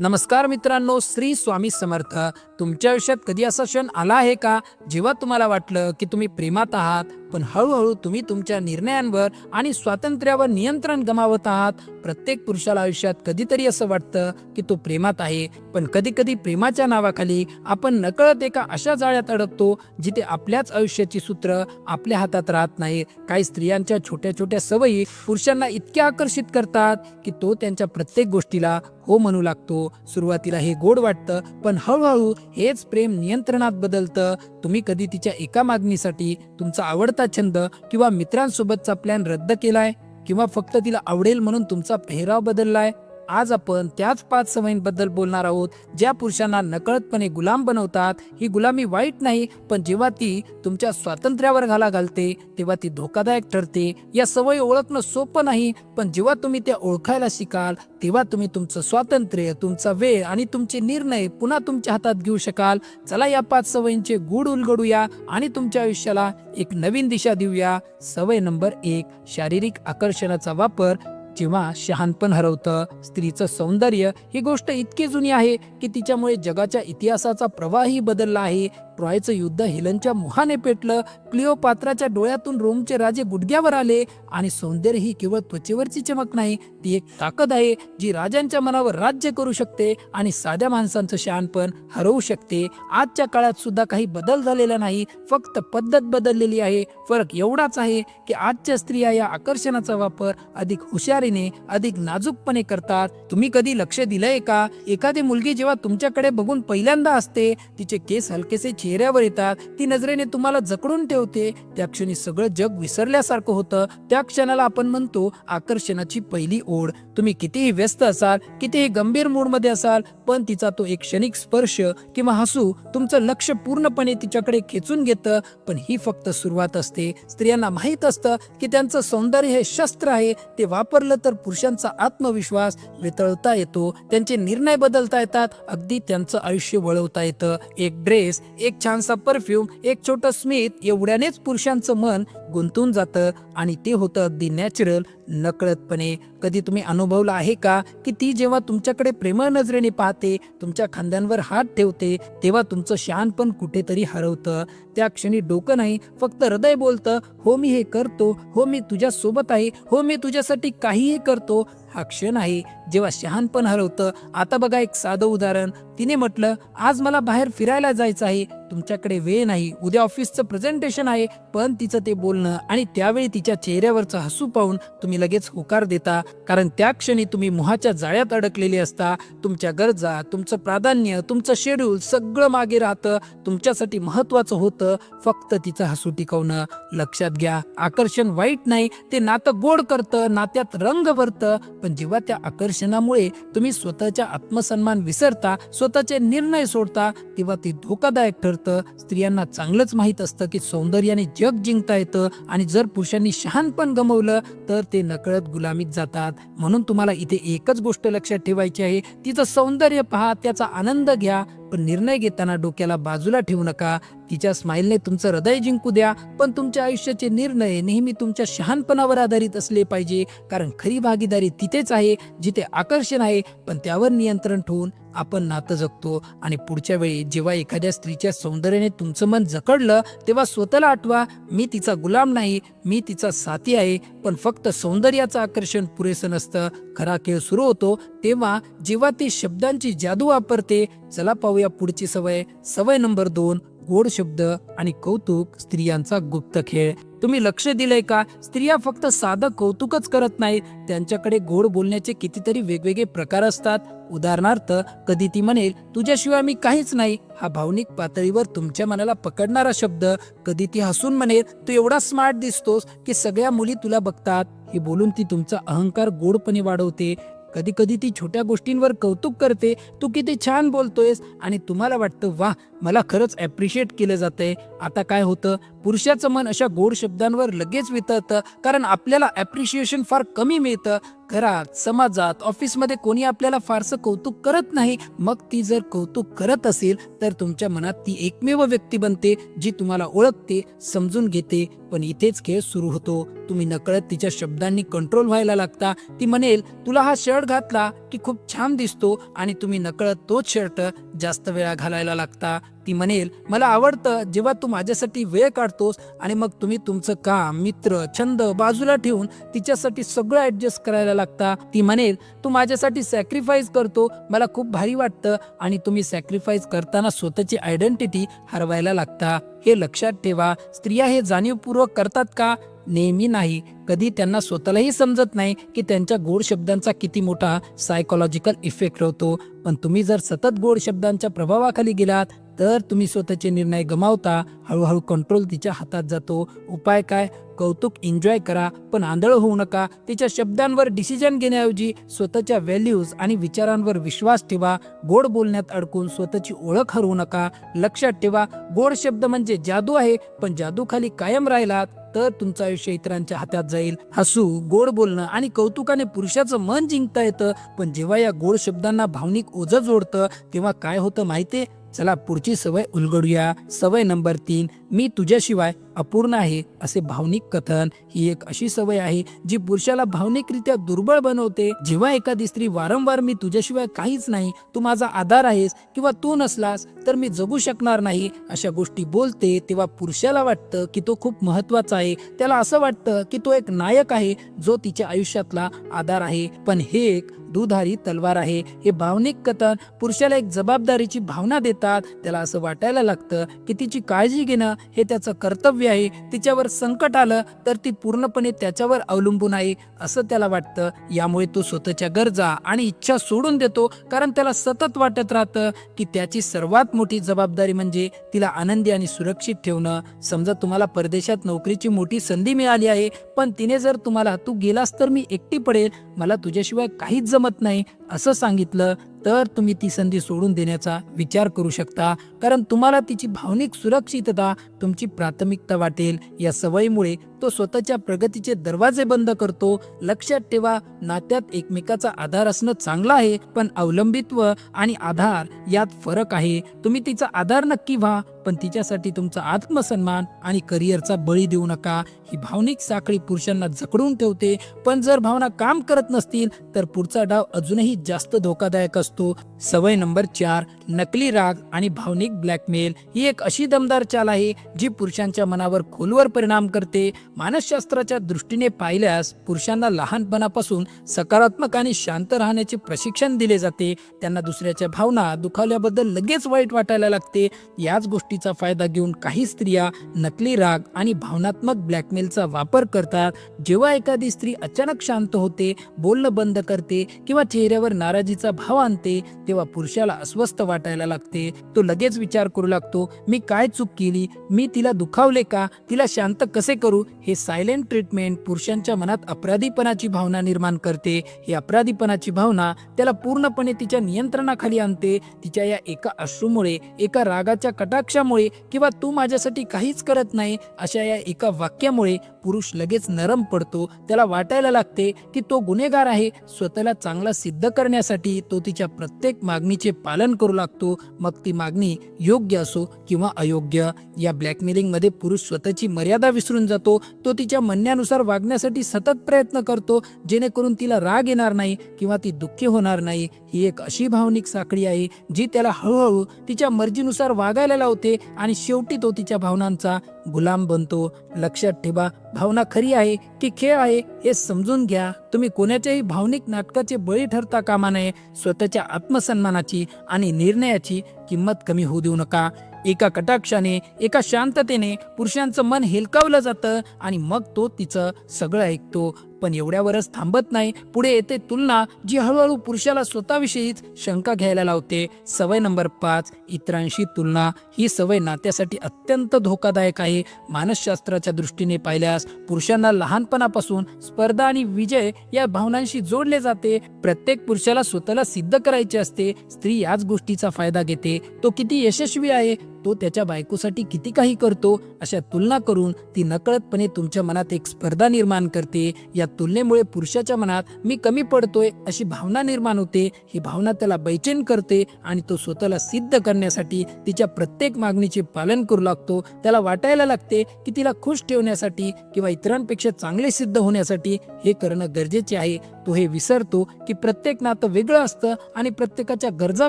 नमस्कार मित्रांनो श्री स्वामी समर्थ. तुमच्या आयुष्यात कधी असा क्षण आला आहे का? जेव्हा तुम्हाला वाटलं की तुम्ही प्रेमात आहात पण हळूहळू तुम्ही तुमच्या निर्णयांवर आणि स्वातंत्र्यावर नियंत्रण गमावत आहात. प्रत्येक पुरुषाला आयुष्यात कधीतरी असं वाटतं की तो प्रेमात आहे. पण कधी कधी प्रेमाच्या नावाखाली आपण नकळत एका अशा जाळ्यात अडकतो जिथे आपल्याच आयुष्याची सूत्र आपल्या हातात राहत नाही. काही स्त्रियांच्या छोट्या छोट्या सवयी पुरुषांना इतक्या आकर्षित करतात की तो त्यांच्या प्रत्येक गोष्टीला हो म्हणू लागतो. सुरुवातीला हे गोड वाटतं पण हळूहळू हेच प्रेम नियंत्रणात बदलतं. तुम्ही कधी तिच्या एका मागणीसाठी तुमचा आवडता छंद किंवा मित्रांसोबतचा प्लॅन रद्द केलाय? किंवा फक्त तिला आवडेल म्हणून तुमचा पेहराव बदललाय? आज आपण त्याच पाच सवयींबद्दल बोलणार आहोत ज्या पुरुषांना नकळतपणे गुलाम बनवतात. ही गुलामी वाईट नाही पण जेव्हा ती तुमच्या स्वातंत्र्यावर घाला घालते तेव्हा ती धोकादायक ठरते. या सवयी ओळखणं सोपं नाही पण जेव्हा तुम्ही त्या ओळखायला शिकाल तेव्हा तुम्ही तुमचं स्वातंत्र्य तुमचा वेळ आणि तुमचे निर्णय पुन्हा तुमच्या हातात घेऊ शकाल. चला या पाच सवयींचे गुढ उलगडूया आणि तुमच्या आयुष्याला एक नवीन दिशा देऊया. सवय नंबर एक शारीरिक आकर्षणाचा वापर. जेव्हा शहाणपण हरवतं स्त्रीचं सौंदर्य ही गोष्ट इतकी जुनी आहे की तिच्यामुळे जगाच्या इतिहासाचा प्रवाहही बदलला आहे. ट्रॉयचं युद्ध हेलनच्या मुहाने पेटलं क्लिओपात्राच्या डोळ्यातून रोमचे राजे गुडघ्यावर आले आणि सौंदर्य ही केवळ त्वचेवरची चमक नाही ती एक ताकद आहे जी राजांच्या मनावर राज्य करू शकते आणि साध्या माणसांचं शहाणपण हरवू शकते. आजच्या काळात सुद्धा काही बदल झालेला नाही फक्त पद्धत बदललेली आहे. फरक एवढाच आहे की आजच्या स्त्रिया या आकर्षणाचा वापर अधिक हुशारीने अधिक नाजूकपणे करतात. तुम्ही कधी लक्ष दिलंय का? एखादी मुलगी जेव्हा तुमच्याकडे बघून पहिल्यांदा असते तिचे केस हलकेसे चेहऱ्यावर येतात. ती नजरेने तुम्हाला जकडून ठेवते. त्या क्षणी सगळं जग विसरल्यासारखं होतं. त्या क्षणाला आपण म्हणतो आकर्षणाची पहिली ओढ. तुम्ही कितीही व्यस्त असाल कितीही गंभीर मूडमध्ये असाल पण तिचा तो एक क्षणिक स्पर्श किंवा हसू तुमचं लक्ष पूर्णपणे तिच्याकडे खेचून घेतं. पण ही फक्त सुरुवात असते. स्त्रियांना माहीत असतं की त्यांचं सौंदर्य हे शस्त्र आहे. ते वापरलं तर पुरुषांचा आत्मविश्वास वितळता येतो. त्यांचे निर्णय बदलता येतात. अगदी त्यांचं आयुष्य वळवता येतं. एक ड्रेस एक छानसा परफ्यूम एक छोटं स्मित एवढ्यानेच पुरुषांचं मन गुंतून जातं आणि ते होतं अगदी नॅचरल नकळतपणे. कधी तुम्ही अनुभवलं आहे का की ती जेव्हा तुमच्याकडे प्रेमळ नजरेने पाहते तुमच्या खांद्यांवर हात ठेवते तेव्हा तुमचं शहाणपण कुठेतरी हरवतं. त्या क्षणी डोकं नाही फक्त हृदय बोलतं हो मी हे करतो हो मी तुझ्या सोबत आहे हो मी तुझ्यासाठी काहीही करतो. हा क्षण आहे जेव्हा शहाणपण हरवतं. आता बघा एक साधं उदाहरण. तिने म्हटलं आज मला बाहेर फिरायला जायचं आहे. तुमच्याकडे वेळ नाही. उद्या ऑफिसचं प्रेझेंटेशन आहे. पण तिचं ते बोलणं आणि त्यावेळी तिच्या चेहऱ्यावरचं हसू पाहून तुम्ही लगेच होकार देता कारण त्या क्षणी तुम्ही मोहाच्या जाळ्यात अडकलेले असता तुमच्या गरजा तुमचं प्राधान्य तुमचं शेड्यूल सगळं मागे राहतं तुमच्यासाठी महत्वाचं होतं फक्त तिचं हसू टिकवणं. लक्षात घ्या आकर्षण वाईट नाही ते नातं गोड करतं नात्यात रंग भरतं पण जेव्हा त्या आकर्षणामुळे तुम्ही स्वतःच्या आत्मसन्मान विसरता स्वतःचे निर्णय सोडता तेव्हा ते धोकादायक ठरतं. स्त्रियांना चांगलंच माहीत असतं की सौंदर्याने जग जिंकता येतं. आणि जर पुरुषांनी शहाणपण गमवलं तर ते नकळत गुलामीत जातात. म्हणून तुम्हाला इथे एकच गोष्ट लक्षात ठेवायची आहे तिचं सौंदर्य पहा त्याचा आनंद घ्या. पण निर्णय घेताना डोक्याला बाजूला ठेवू नका. तिच्या स्माईलने तुमचं हृदय जिंकू द्या पण तुमच्या आयुष्याचे निर्णय नेहमी तुमच्या शहाणपणावर आधारित असले पाहिजे. कारण खरी भागीदारी तिथेच आहे जिथे आकर्षण आहे पण त्यावर नियंत्रण ठेवून आपण नातं जगतो. आणि पुढच्या वेळी जेव्हा एखाद्या स्त्रीच्या सौंदर्याने तुमचं मन जकडलं तेव्हा स्वतःला आठवा मी तिचा गुलाम नाही मी तिचा साथी आहे पण फक्त सौंदर्याचं आकर्षण पुरेसं नसतं. खरा खेळ सुरू होतो तेव्हा जेव्हा ती शब्दांची जादू वापरते चला पाहूया पुढची सवय. सवय नंबर दोन गोड शब्द आणि कौतुक स्त्रियांचा गुप्त खेळ. तुम्ही लक्ष दिलंय का? स्त्रिया फक्त साधं कौतुकच करत नाहीत. त्यांच्याकडे गोड बोलण्याचे कितीतरी वेगवेगळे प्रकार असतात. उदाहरणार्थ कधी ती म्हणेल तुझ्याशिवाय मी काहीच नाही. हा भावनिक पातळीवर तुमच्या मनाला पकडणारा शब्द. कधी ती हसून म्हणेल तू एवढा स्मार्ट दिसतोस की सगळ्या मुली तुला बघतात. हे बोलून ती तुमचा अहंकार गोडपणे वाढवते. कधी कधी ती छोट्या गोष्टींवर कौतुक करते. तू किती छान बोलतोयस आणि तुम्हाला वाटतं वा मला खरंच ॲप्रिशिएट केलं जातंय. आता काय होतं पुरुषाचं मन अशा गोड शब्दांवर लगेच वितळतं कारण आपल्याला ॲप्रिशिएशन फार कमी मिळतं. घरात समाजात ऑफिसमध्ये कोणी आपल्याला फारसं कौतुक करत नाही. मग ती जर कौतुक करत असेल तर तुमच्या मनात ती एकमेव व्यक्ती बनते जी तुम्हाला ओळखते समजून घेते. पण इथेच खेळ सुरू होतो. तुम्ही नकळत तिच्या शब्दांनी कंट्रोल व्हायला लागता. ती म्हणेल तुला हा शर्ट घातला. की खूप छान दिसतो आणि तुम्ही नकळत तोच शर्ट जास्त वेळा घालायला लागता. ती म्हणेल मला आवडतं जेव्हा तू माझ्यासाठी वेळ काढतोस आणि मग तुम्ही तुमचं काम मित्र छंद बाजूला ठेवून तिच्यासाठी सगळं ऍडजस्ट करायला लागता. ती म्हणेल तू माझ्यासाठी सॅक्रिफाईस करतो मला खूप भारी वाटतं आणि तुम्ही सॅक्रिफाईस करताना स्वतःची आयडेंटिटी हरवायला लागता. हे लक्षात ठेवा स्त्रिया हे जाणीवपूर्वक करतात का? नेहमी नाही कधी त्यांना स्वतःलाही समजत नाही की त्यांच्या गोड शब्दांचा किती मोठा सायकोलॉजिकल इफेक्ट होतो. पण तुम्ही जर सतत गोड शब्दांच्या प्रभावाखाली गेलात तर तुम्ही स्वतःचे निर्णय गमावता हळूहळू कंट्रोल तिच्या हातात जातो. उपाय काय? कौतुक एन्जॉय करा पण आंधळ होऊ नका. तिच्या शब्दांवर डिसिजन घेण्याऐवजी स्वतःच्या व्हॅल्यूज आणि विचारांवर विश्वास ठेवा. गोड बोलण्यात अडकून स्वतःची ओळख हरवू नका. लक्षात ठेवा गोड शब्द म्हणजे जादू आहे पण जादूखाली कायम राहिलात. तर तुमचं आयुष्य इतरांच्या हातात जाईल. हसू गोड बोलणं आणि कौतुकाने पुरुषाचं मन जिंकता येतं. पण जेव्हा या गोड शब्दांना भावनिक ओझं जोडतं तेव्हा काय होतं माहितीये? चला पुढची सवय उलगडूया. सवय नंबर तीन मी तुझ्याशिवाय अपूर्ण आहे असे भावनिक कथन ही एक अशी सवय आहे जी पुरुषाला भावनिकरित्या दुर्बळ बनवते. जेव्हा एखादी स्त्री वारंवार मी तुझ्याशिवाय काहीच नाही तू माझा आधार आहेस किंवा तू नसलास तर मी जगू शकणार नाही अशा गोष्टी बोलते तेव्हा पुरुषाला वाटतं की तो खूप महत्त्वाचा आहे. त्याला असं वाटतं की तो एक नायक आहे जो तिच्या आयुष्यातला आधार आहे. पण हे एक दुधारी तलवार आहे. हे भावनिक कथन पुरुषाला एक जबाबदारीची भावना देतात. त्याला असं वाटायला लागतं की तिची काळजी घेणं हे त्याचं कर्तव्य आहे. तिच्यावर संकट आलं तर ती पूर्णपणे त्याच्यावर अवलंबून आहे असं त्याला वाटतं. यामुळे तो स्वतःच्या गरजा आणि इच्छा सोडून देतो कारण त्याला सतत वाटत राहतं की त्याची सर्वात मोठी जबाबदारी म्हणजे तिला आनंदी आणि सुरक्षित ठेवणं. समजा तुम्हाला परदेशात नोकरीची मोठी संधी मिळाली आहे पण तिने जर तुम्हाला तू गेलास तर मी एकटी पडेल. मला तुझ्याशिवाय काहीच जमत नाही असं सांगितलं तर तुम्ही ती संधी सोडून देण्याचा विचार करू शकता कारण तुम्हाला तिची भावनिक सुरक्षितता तुमची प्राथमिकता वाटेल या सवयीमुळे तो स्वतःच्या प्रगतीचे दरवाजे बंद करतो. लक्षात ठेवा नात्यात एकमेकाचा आधार असणं चांगलं आहे पण अवलंबित्व आणि आधार यात फरक आहे. तुम्ही तिचा आधार नक्की व्हा पण तिच्यासाठी तुमचा आत्मसन्मान आणि करिअरचा बळी देऊ नका. ही भावनिक साखळी पुरुषांना जकडून ठेवते पण जर भावना काम करत नसतील तर पुढचा डाव अजूनही जास्त धोकादायक असतो. सवय नंबर चार नकली राग आणि भावनिक ब्लॅकमेल ही एक अशी दमदार चाल आहे जी पुरुषांच्या मनावर खोलवर परिणाम करते. मानसशास्त्राच्या दृष्टीने पाहिल्यास पुरुषांना लहानपणापासून सकारात्मक आणि शांत राहण्याचे प्रशिक्षण दिले जाते. त्यांना दुसऱ्याच्या भावना दुखावल्याबद्दल लगेच वाईट वाटायला लागते. याच गोष्टीचा फायदा घेऊन काही स्त्रिया नकली राग आणि भावनात्मक ब्लॅकमेलचा वापर करतात. जेव्हा एखादी स्त्री अचानक शांत होते बोलणं बंद करते किंवा चेहऱ्यावर नाराजीचा भाव आणते तेव्हा पुरुषाला अस्वस्थ वाटायला लागते. तो लगेच विचार करू लागतो मी काय चूक केली? मी तिला दुखावले का? तिला शांत कसे करू? हे सायलेंट ट्रीटमेंट पुरुषांच्या मनात अपराधीपणाची भावना निर्माण करते. ही अपराधीपणाची भावना त्याला पूर्णपणे तिच्या नियंत्रणाखाली आणते. तिच्या या एका अश्रूमुळे एका रागाच्या कटाक्षामुळे किंवा तू माझ्यासाठी काहीच करत नाही अशा या एका वाक्यामुळे पुरुष लगेच नरम पडतो त्याला वाटायला लागते की तो गुन्हेगार आहे. स्वतःला चांगला सिद्ध करण्यासाठी तो तिच्या प्रत्येक मागणीचे पालन करू लागतो. मग ती मागणी योग्य असो किंवा अयोग्य. या ब्लॅकमेलिंगमध्ये पुरुष स्वतःची मर्यादा विसरून जातो. तो तिच्या म्हणण्यानुसार वागण्यासाठी सतत प्रयत्न करतो जेणेकरून तिला राग येणार नाही किंवा ती दुःखी होणार नाही. ही एक अशी भावनिक साखळी आहे जी त्याला हळूहळू तिच्या मर्जीनुसार वागायला लावते आणि शेवटी तो तिच्या भावनांचा गुलाम बनतो. लक्षात ठेवा भावना खरी आहे की खेळ आहे हे समजून घ्या. तुम्ही कोणाच्याही भावनिक नाटकाचे बळी ठरता कामा नये. स्वतःच्या आत्मसन्मानाची आणि निर्णयाची किंमत कमी होऊ देऊ नका. एका कटाक्षाने एका शांततेने पुरुषांचं मन हेलकावलं जातं आणि मग तो तिचं सगळं ऐकतो. पण एवढ्यावरच थांबत नाही. पुढे येते तुलना जी हळूहळू पुरुषाला स्वतःविषयीच शंका घ्यायला लावते. सवय नंबर पाच इतरांशी तुलना. ही सवय नात्यासाठी अत्यंत धोकादायक आहे. मानसशास्त्राच्या दृष्टीने पाहिल्यास पुरुषांना लहानपणापासून स्पर्धा आणि विजय या भावनांशी जोडले जाते. प्रत्येक पुरुषाला स्वतःला सिद्ध करायचे असते. स्त्री याच गोष्टीचा फायदा घेते. तो किती यशस्वी आहे तो त्याच्या बायकोसाठी किती काही करतो अशा तुलना करून ती नकळतपणे तुमच्या मनात एक स्पर्धा निर्माण करते. या तुलनेमुळे पुरुषाच्या मनात मी कमी पडतोय अशी भावना निर्माण होते. ही भावना त्याला बैचेन करते आणि तो स्वतःला सिद्ध करण्यासाठी तिच्या प्रत्येक मागणीचे पालन करू लागतो. त्याला वाटायला लागते की तिला खुश ठेवण्यासाठी किंवा इतरांपेक्षा चांगले सिद्ध होण्यासाठी हे करणं गरजेचे आहे. तो हे विसरतो की प्रत्येक नातं वेगळं असतं आणि प्रत्येकाच्या गरजा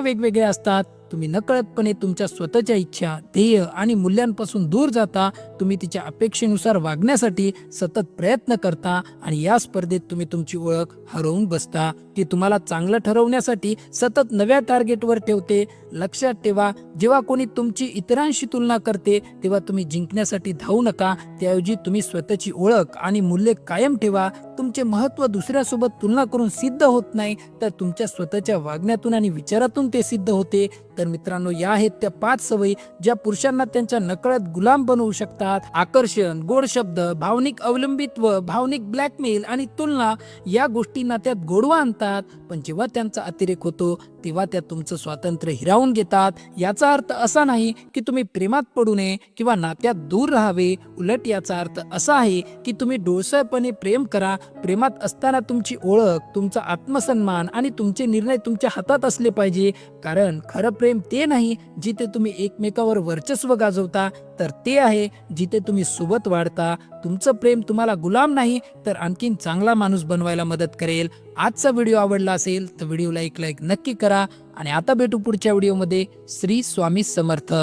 वेगवेगळ्या असतात. तुम्ही नकळतपणे तुमच्या स्वतःच्या इच्छा ध्येय आणि मूल्यांपासून दूर जाता तुम्ही तिच्या अपेक्षेनुसार वागण्यासाठी सतत प्रयत्न करता आणि या स्पर्धेत तुम्ही तुमची ओळख हरवून बसता. ती तुम्हाला चांगलं ठरवण्यासाठी सतत नव्या टार्गेटवर ठेवते. लक्षात ठेवा जेव्हा कोणी तुमची इतरांशी तुलना करते तेव्हा तुम्ही जिंकण्यासाठी धावू नका. त्याऐवजी तुम्ही स्वतःची ओळख आणि मूल्य कायम ठेवा. तुमचे महत्त्व दुसऱ्यासोबत तुलना करून सिद्ध होत नाही तर तुमच्या स्वतःच्या वागण्यातून आणि विचारातून ते सिद्ध होते. तर मित्रांनो या आहेत त्या पाच सवयी ज्या पुरुषांना त्यांच्या नकळत गुलाम बनवू शकतात. आकर्षण गोड शब्द भावनिक अवलंबित्व भावनिक ब्लॅकमेल आणि तुलना या गोष्टींना त्यात गोडवा आणतात. पण जेव्हा त्यांचा अतिरेक होतो तेव्हा त्या तुमचं स्वातंत्र्य हिरावून घेतात. याचा अर्थ असा नाही की तुम्ही प्रेमात पडू नये किंवा नात्यात दूर राहावे. उलट याचा अर्थ असा आहे की तुम्ही डोळसळपणे प्रेम करा. प्रेमात असताना तुमची ओळख तुमचा आत्मसन्मान आणि तुमचे निर्णय तुमच्या हातात असले पाहिजे. कारण खरं प्रेम ते नाही जिथे तुम्ही एकमेकावर वर्चस्व गाजवता. तर ते आहे जिथे तुम्ही सोबत वाढता. तुमचं प्रेम तुम्हाला गुलाम नाही तर आणखीन चांगला माणूस बनवायला मदत करेल. आजचा व्हिडिओ आवडला असेल तर व्हिडिओला एक लाईक नक्की करा. आणि आता भेटू पुढच्या व्हिडिओमध्ये. श्री स्वामी समर्थ.